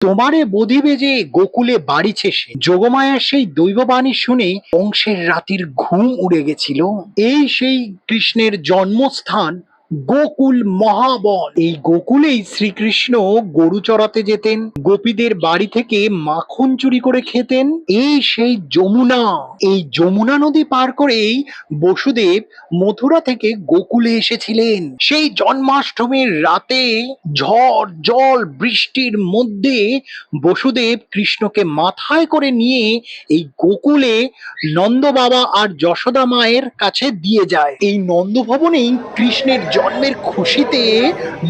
তোমারে বধিবে যে গোকুলে বাড়িছে সে। যোগমায়ার সেই দৈববাণী শুনে বংশের রাতির ঘুম উড়ে গেছিল। এই সেই কৃষ্ণের জন্মস্থান গোকুল মহাবন। এই গোকুলেই শ্রীকৃষ্ণ গরু চড়াতে যেতেন, গোপীদের বাড়ি থেকে মাখন চুরি করে খেতেন। এই সেই যমুনা। এই যমুনা নদী পার করেই বসুদেব মথুরা থেকে গোকুলে এসেছিলেন। সেই জন্মাষ্টমীর রাতে ঝড়, জল, বৃষ্টির মধ্যে বসুদেব কৃষ্ণকে মাথায় করে নিয়ে এই গোকুলে নন্দ বাবা আর যশোদা মায়ের কাছে দিয়ে যায়। এই নন্দ ভবনেই কৃষ্ণের জন্মের খুশিতে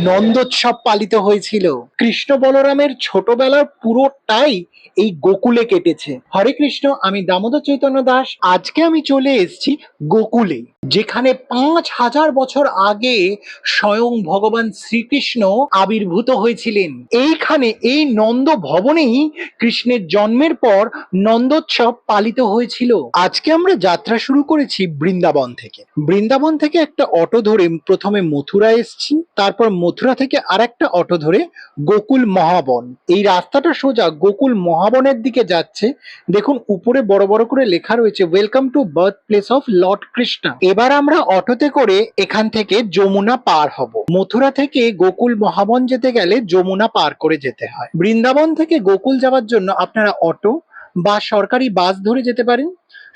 নন্দোৎসব পালিত হয়েছিল। কৃষ্ণ বলরামের ছোটবেলার পুরোটাই এই গোকুলে কেটেছে। হরে কৃষ্ণ, আমি দামোদর চৈতন্য দাস। আজকে আমি চলে এসেছি গোকুলে, যেখানে পাঁচ হাজার বছর আগে স্বয়ং ভগবান শ্রীকৃষ্ণ আবির্ভূত হয়েছিলেন। এইখানে, এই নন্দ ভবনেই কৃষ্ণের জন্মের পর নন্দোৎসব পালিত হয়েছিল। আজকে আমরা যাত্রা শুরু করেছি বৃন্দাবন থেকে। বৃন্দাবন থেকে একটা অটো ধরে প্রথমে মথুরা এসছি, তারপর মথুরা থেকে আরেকটা অটো ধরে গোকুল মহাবন। এই রাস্তাটা সোজা গোকুল মহাবনের দিকে যাচ্ছে। দেখুন, উপরে বড় বড় করে লেখা রয়েছে welcome to birth place of lord Krishna এবার আমরা অটোতে করে এখান থেকে যমুনা পার হব। মথুরা থেকে গোকুল মহাবন যেতে গেলে যমুনা পার করে যেতে হয়। বৃন্দাবন থেকে গোকুল যাওয়ার জন্য আপনারা অটো বা সরকারি বাস ধরে যেতে পারেন।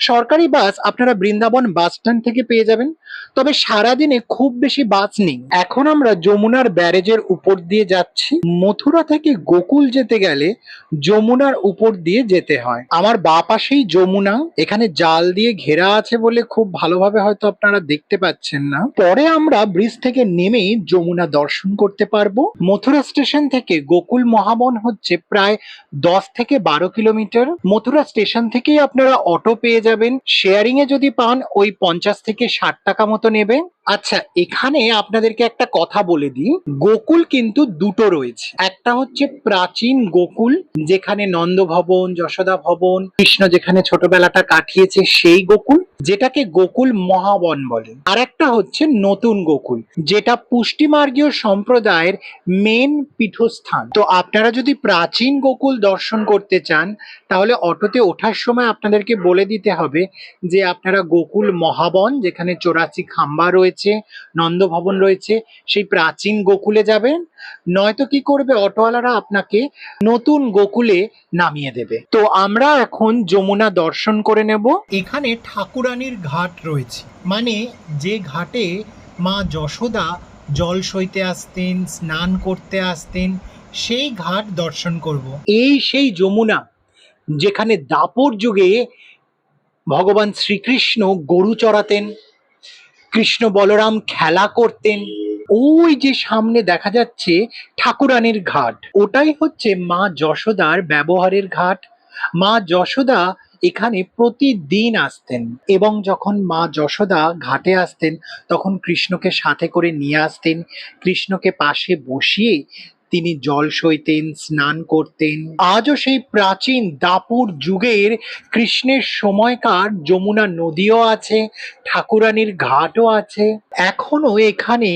সরকারি বাস আপনারা বৃন্দাবন বাস স্ট্যান্ড থেকে পেয়ে যাবেন। তবে সারাদিনে খুব বেশি বাস নেই। এখন আমরা যমুনার ব্যারেজের উপর দিয়ে যাচ্ছি। মথুরা থেকে গোকুল যেতে গেলে যমুনার উপর দিয়ে যেতে হয়। আমার বা পাশেই যমুনা। এখানে জাল দিয়ে ঘেরা আছে বলে খুব ভালোভাবে হয়তো আপনারা দেখতে পাচ্ছেন না। পরে আমরা ব্রিজ থেকে নেমেই যমুনা দর্শন করতে পারব। মথুরা স্টেশন থেকে গোকুল মহাবন হচ্ছে প্রায় দশ থেকে বারো কিলোমিটার। মথুরা স্টেশন থেকেই আপনারা অটো পেয়ে যাবেন। শেয়ারিং এ যদি পান, ওই পঞ্চাশ থেকে ষাট টাকা মতো নেবে আচ্ছা এখানে আপনাদেরকে একটা কথা বলে দিই। গোকুল কিন্তু দুটো রয়েছে। একটা হচ্ছে প্রাচীন গোকুল, যেখানে নন্দ ভবন, যশোদা ভবন, কৃষ্ণ যেখানে ছোটবেলাটা কাটিয়েছে, সেই গোকুল। যেটাকে গোকুল মহাবন বলে। আর একটা হচ্ছে নতুন গোকুল, যেটা পুষ্টিমার্গীয় সম্প্রদায়ের মেন পীঠস্থান। তো আপনারা যদি প্রাচীন গোকুল দর্শন করতে চান, তাহলে অটোতে ওঠার সময় আপনাদেরকে বলে দিতে হবে যে আপনারা গোকুল মহাবন, যেখানে চোরাচি খাম্বা রয়েছে, নন্দভবন রয়েছে, সেই প্রাচীন গোকুলে যাবেন। নয়তো কি করবে, অটোওয়ালারা আপনাকে নতুন গোকুলে নামিয়ে দেবে। তো আমরা এখন যমুনা দর্শন করে নেব। এখানে ঠাকুরানীর ঘাট রয়েছে। মানে যে ঘাটে মা যশোদা জল সইতে আসতেন, স্নান করতে আসতেন, সেই ঘাট দর্শন করব। এই সেই যমুনা যেখানে দাপর যুগে ভগবান শ্রীকৃষ্ণ গরু চড়াতেন, কৃষ্ণ বলরাম খেলা করতেন। ওই যে সামনে দেখা যাচ্ছে ঠাকুরানীর ঘাট, ওটাই হচ্ছে মা যশোদার ব্যবহারের ঘাট। মা যশোদা এখানে প্রতিদিন আসতেন এবং যখন মা যশোদা ঘাটে আসতেন, তখন কৃষ্ণকে সাথে করে নিয়ে আসতেন, কৃষ্ণকে পাশে বসিয়ে তিনি জল সইতেন, স্নান করতেন। আজও সেই প্রাচীন দাপুর যুগের কৃষ্ণের সময়কার যমুনা নদীও আছে, ঠাকুরানীর ঘাটও আছে। এখনও এখানে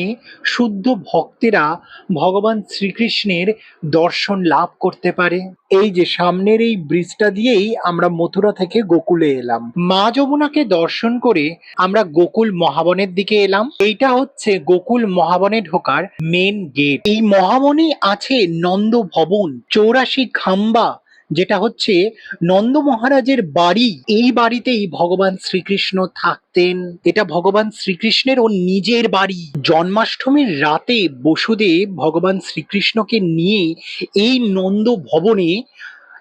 শুদ্ধ ভক্তেরা ভগবান শ্রীকৃষ্ণের দর্শন লাভ করতে পারে। এই যে সামনের এই ব্রিজটা দিয়েই আমরা মথুরা থেকে গোকুলে এলাম। মা যমুনাকে দর্শন করে আমরা গোকুল মহাবনের দিকে এলাম। এইটা হচ্ছে গোকুল মহাবনে ঢোকার মেন গেট এই মহাবনে আছে নন্দ ভবন চৌরাশি খাম্বা, যেটা হচ্ছে নন্দ মহারাজের বাড়ি। এই বাড়িতেই ভগবান শ্রীকৃষ্ণ থাকতেন। এটা ভগবান শ্রীকৃষ্ণের ও নিজের বাড়ি। জন্মাষ্টমীর রাতে বসুদেব ভগবান শ্রীকৃষ্ণকে নিয়ে এই নন্দ ভবনে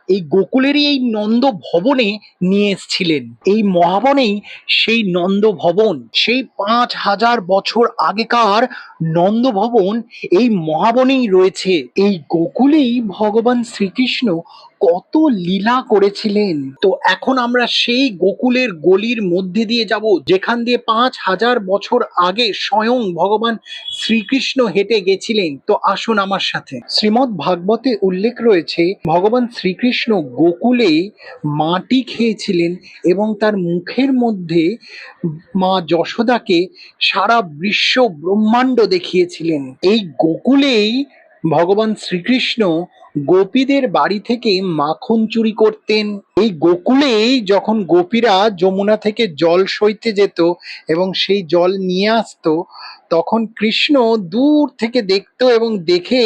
এই গোকুলেরই এই নন্দ ভবনে নিয়ে এসেছিলেন। এই মহাবনেই সেই নন্দ ভবন। সেই পাঁচ হাজার বছর আগেকার নন্দ ভবন এই মহাবনেই রয়েছে। এই গোকুলেই ভগবান শ্রীকৃষ্ণ কত লীলা করেছিলেন। তো এখন আমরা সেই গোকুলের গলির মধ্যে দিয়ে যাব, যেখান দিয়ে পাঁচ হাজার বছর আগে স্বয়ং ভগবান শ্রীকৃষ্ণ হেঁটে গেছিলেন। তো আসুন আমার সাথে। শ্রীমৎ ভাগবতে উল্লেখ রয়েছে, ভগবান শ্রীকৃষ্ণ গোকুলে মাটি খেয়েছিলেন এবং তার মুখের মধ্যে মা যশোদাকে সারা বিশ্ব ব্রহ্মাণ্ড দেখিয়েছিলেন। এই গোকুলেই ভগবান শ্রীকৃষ্ণ গোপীদের বাড়ি থেকে মাখন চুরি করতেন। এই গোকুলেই যখন গোপীরা যমুনা থেকে জল সইতে যেত এবং সেই জল নিয়ে আসতো, তখন কৃষ্ণ দূর থেকে দেখতো এবং দেখে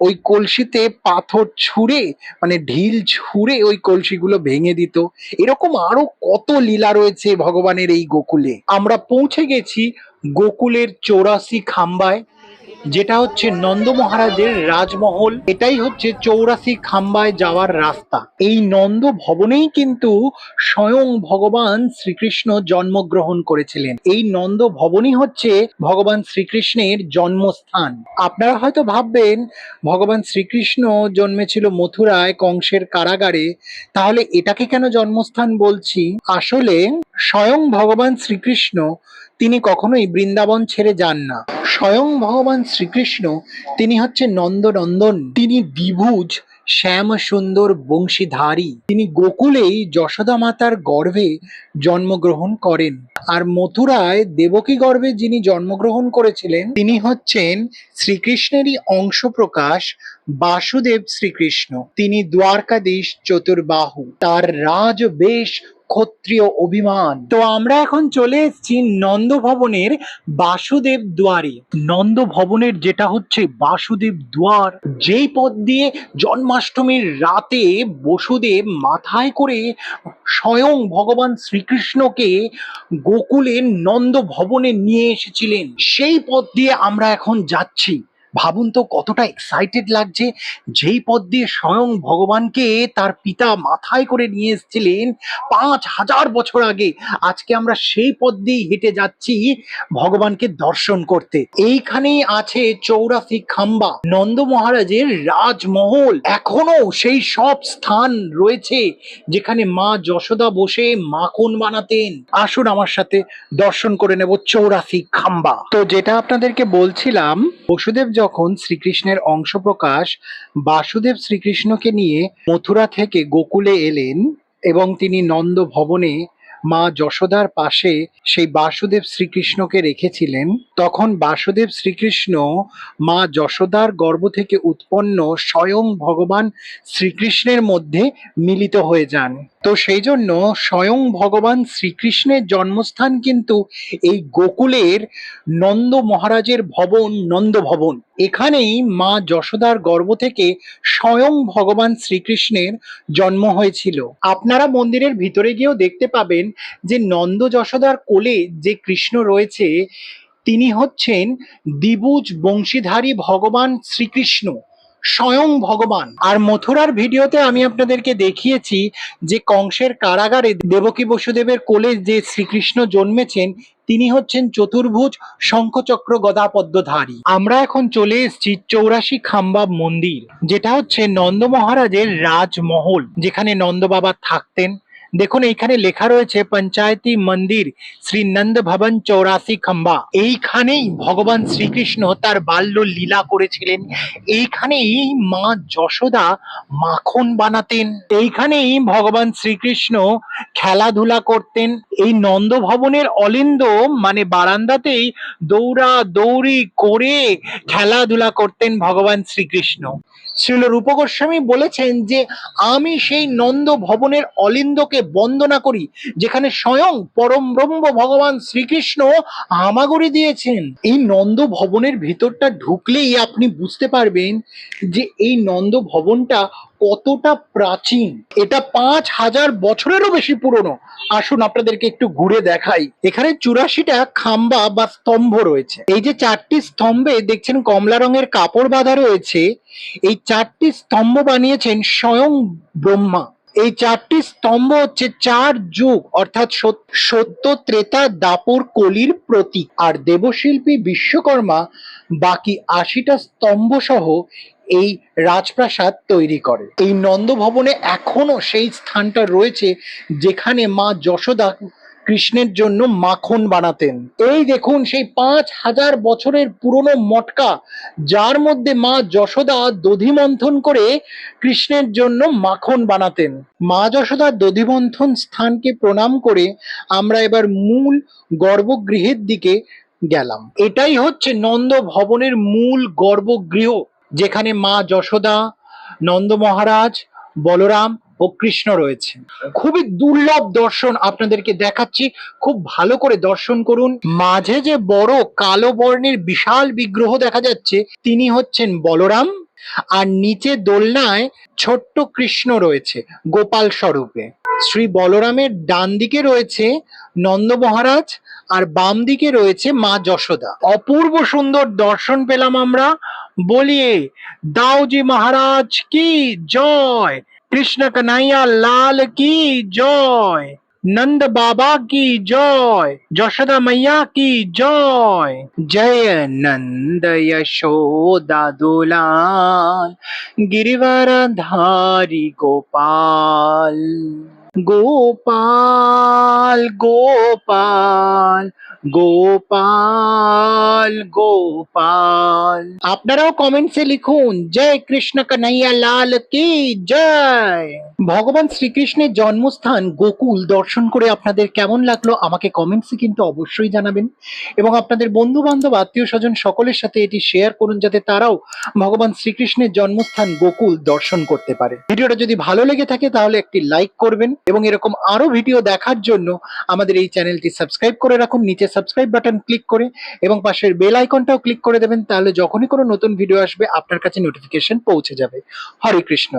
ওই কলসিতে পাথর ছুঁড়ে মানে ঢিল ছুঁড়ে ওই কলসিগুলো ভেঙে দিত। এরকম আরও কত লীলা রয়েছে ভগবানের এই গোকুলে। আমরা পৌঁছে গেছি গোকুলের চৌরাশি খাম্বায়। যেটা হচ্ছে নন্দ মহারাজের রাজমহল, এটাই হচ্ছে চৌরাশি খাম্বায় যাওয়ার রাস্তা। এই নন্দ ভবনেই কিন্তু স্বয়ং ভগবান শ্রীকৃষ্ণ জন্মগ্রহণ করেছিলেন। এই নন্দ ভবনই হচ্ছে ভগবান শ্রীকৃষ্ণের জন্মস্থান। আপনারা হয়তো ভাববেন, ভগবান শ্রীকৃষ্ণ জন্মেছিল মথুরায় কংসের কারাগারে, তাহলে এটাকে কেন জন্মস্থান বলছি? আসলে স্বয়ং ভগবান শ্রীকৃষ্ণ তিনি কখনোই বৃন্দাবন ছেড়ে যান না। স্বয়ং ভগবান শ্রীকৃষ্ণ, তিনি হচ্ছে নন্দনন্দন। তিনি দ্বিভুজ শ্যাম সুন্দর বংশীধারী। তিনি গোকুলেই যশোদা মাতার গর্ভে জন্মগ্রহণ করেন। আর মথুরায় দেবকী গর্ভে যিনি জন্মগ্রহণ করেছিলেন, তিনি হচ্ছেন শ্রীকৃষ্ণেরই অংশ প্রকাশ বাসুদেব শ্রীকৃষ্ণ। তিনি দ্বারকাধীশ চতুর্বাহু। তার রাজ বেশ ক্ষত্রিয় অভিমান। তো আমরা এখন চলে এসেছি নন্দ ভবনের বাসুদেব দুয়ারে। নন্দ ভবনের যেটা হচ্ছে বাসুদেব দুয়ার, যেই পথ দিয়ে জন্মাষ্টমীর রাতে বসুদেব মাথায় করে স্বয়ং ভগবান শ্রীকৃষ্ণকে গোকুলের নন্দ ভবনে নিয়ে এসেছিলেন। সেই পথ দিয়ে আমরা এখন যাচ্ছি। ভাবুন তো কতটা এক্সাইটেড লাগছে। যেই পথ দিয়ে স্বয়ং ভগবানকে তার পিতা মাথায় করে নিয়ে এসেছিলেন পাঁচ হাজার বছর আগে। আজকে আমরা সেই পথ দিয়েই হেঁটে যাচ্ছি ভগবানকে দর্শন করতে। এইখানেই আছে চৌরাশি খাম্বা। নন্দ মহারাজের রাজমহল। এখনও সেই সব স্থান রয়েছে যেখানে মা যশোদা বসে মাখন বানাতেন। আসুন আমার সাথে দর্শন করে নেব চৌরাশি খাম্বা। তো যেটা আপনাদেরকে বলছিলাম, বসুদেব যখন শ্রীকৃষ্ণের অংশ প্রকাশ বাসুদেব শ্রীকৃষ্ণকে নিয়ে মথুরা থেকে গোকুলে এলেন এবং তিনি নন্দ ভবনে মা যশোদার পাশে সেই বাসুদেব শ্রীকৃষ্ণকে রেখেছিলেন, তখন বাসুদেব শ্রীকৃষ্ণ মা যশোদার গর্ভ থেকে উৎপন্ন স্বয়ং ভগবান শ্রীকৃষ্ণের মধ্যে মিলিত হয়ে যান। তো সেই জন্য স্বয়ং ভগবান শ্রীকৃষ্ণের জন্মস্থান কিন্তু এই গোকুলের নন্দ মহারাজের ভবন, নন্দ ভবন। এখানেই মা যশোদার গর্ভ থেকে স্বয়ং ভগবান শ্রীকৃষ্ণের জন্ম হয়েছিল। আপনারা মন্দিরের ভিতরে গিয়েও দেখতে পাবেন যে নন্দ যশোদার কোলে যে কৃষ্ণ রয়েছে, তিনি হচ্ছেন দ্বিভুজ বংশীধারী ভগবান শ্রীকৃষ্ণ, স্বয়ং ভগবান। আর মথুরার ভিডিওতে আমি আপনাদেরকে দেখিয়েছি যে কংসের কারাগারে দেবকী বসুদেবের কোলে যে শ্রীকৃষ্ণ জন্মেছেন, তিনি হচ্ছেন চতুর্ভুজ শঙ্খচক্র গদাপদ্মধারী। আমরা এখন চলে এসেছি চৌরাশি খাম্বা মন্দির, যেটা হচ্ছে নন্দ মহারাজের রাজমহল, যেখানে নন্দ বাবা থাকতেন। দেখুন, এইখানে লেখা রয়েছে, পঞ্চায়েতি মন্দির, শ্রী নন্দ ভবন চৌরাশি খাম্বা। এইখানেই ভগবান শ্রীকৃষ্ণ তার বাল্য লীলা করেছিলেন। এইখানেই মা যশোদা মাখন বানাতেন। এইখানেই ভগবান শ্রীকৃষ্ণ খেলাধুলা করতেন। এই নন্দ ভবনের অলিন্দ মানে বারান্দাতেই দৌড়া দৌড়ি করে খেলাধুলা করতেন ভগবান শ্রীকৃষ্ণ। শ্রীল রূপ গোস্বামী বলেছেন যে, আমি সেই নন্দ ভবনের অলিন্দকে বন্দনা করি, যেখানে স্বয়ং পরম ব্রহ্ম ভগবান শ্রীকৃষ্ণ হামাগুড়ি দিয়েছেন। এই নন্দ ভবনের ভিতরটা ঢুকলেই আপনি বুঝতে পারবেন যে এই নন্দ ভবনটা কতটা প্রাচীন। এটা পাঁচ হাজার বছরেরও বেশি পুরনো। আসুন আপনাদেরকে একটু ঘুরে দেখাই। এখানে চুরাশিটা খাম্বা বা স্তম্ভ রয়েছে। এই যে চারটি স্তম্ভে দেখছেন কমলা রঙের কাপড় বাঁধা রয়েছে। এই চারটি স্তম্ভ বানিয়েছেন স্বয়ং ব্রহ্মা। এই চারটি স্তম্ভ হচ্ছে চার যুগ, অর্থাৎ সত্য, ত্রেতা, দাপর, কলির প্রতীক। আর দেবশিল্পী বিশ্বকর্মা বাকি আশিটা স্তম্ভ সহ এই রাজপ্রাসাদ তৈরি করে। এই নন্দ ভবনে এখনও সেই স্থানটা রয়েছে যেখানে মা যশোদা কৃষ্ণের জন্য মাখন বানাতেন। এই দেখুন, সেই পাঁচ হাজার বছরের পুরনো মটকা, যার মধ্যে মা যশোদা দধি মন্থন করে কৃষ্ণের জন্য মাখন বানাতেন। মা যশোদার দধিমন্থন স্থানকে প্রণাম করে আমরা এবার মূল গর্ভগৃহের দিকে গেলাম। এটাই হচ্ছে নন্দ ভবনের মূল গর্ভগৃহ, যেখানে মা যশোদা, নন্দ মহারাজ, বলরাম ও কৃষ্ণ রয়েছে। খুবই দুর্লভ দর্শন আপনাদেরকে দেখাচ্ছি। খুব ভালো করে দর্শন করুন। মাঝে যে বড় কালো বর্ণের বিশাল বিগ্রহ দেখা যাচ্ছে, তিনি হচ্ছেন বলরাম। আর নিচে দোলনায় ছোট্ট কৃষ্ণ রয়েছে, গোপাল স্বরূপে। শ্রী বলরামের ডান দিকে রয়েছে নন্দ মহারাজ, আর বাম দিকে রয়েছে মা যশোদা। অপূর্ব সুন্দর দর্শন পেলাম আমরা। বলিয়ে দাওজি মহারাজ কি জয়! कृष्ण कन्हैया, लाल की जय। नंद बाबा की जय। जशोदा मैया की जय। जय नंद यशोदा दुलाल गिरिवर धारी गोपाल। गोपाल गोपाल। গোপাল গোপাল। আপনারাও কমেন্টসে লিখুন, জয় কৃষ্ণ কানাইয়া লাল কি জয়? ভগবান শ্রীকৃষ্ণের জন্মস্থান গোকুল, দর্শন করে আপনাদের কেমন লাগল আমাকে কমেন্টসে কিন্তু অবশ্যই জানাবেন। এবং আপনাদের বন্ধু বান্ধব আত্মীয় স্বজন সকলের সাথে এটি শেয়ার করুন, যাতে তারাও ভগবান শ্রীকৃষ্ণের জন্মস্থান গোকুল, দর্শন করতে পারে। ভিডিওটা যদি ভালো লেগে থাকে, তাহলে একটি লাইক করবেন এবং এরকম আরও ভিডিও দেখার জন্য আমাদের এই চ্যানেলটি সাবস্ক্রাইব করে রাখুন। নিচে সাবস্ক্রাইব বাটন ক্লিক করে এবং পাশের বেল আইকনটাও ক্লিক করে দেবেন, তাহলে যখনই কোনো নতুন ভিডিও আসবে, আপনার কাছে নোটিফিকেশন পৌঁছে যাবে। হরে কৃষ্ণ।